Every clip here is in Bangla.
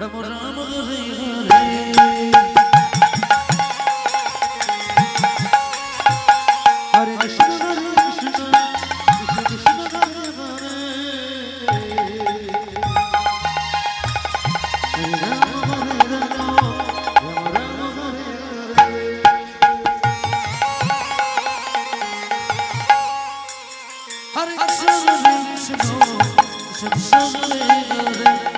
Ram Ram Hare Hare Hare Krishna, Krishna, Krishna, Krishna, Hare Hare.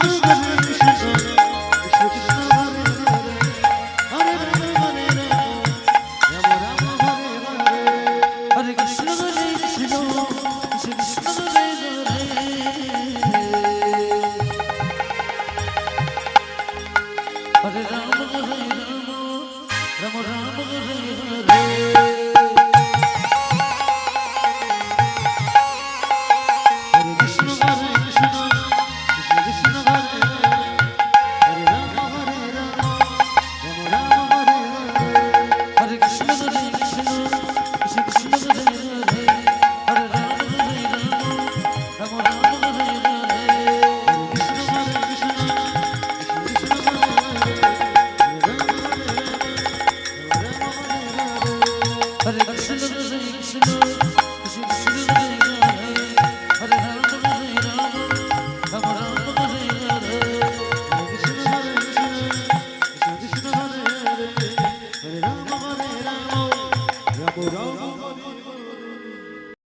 但是。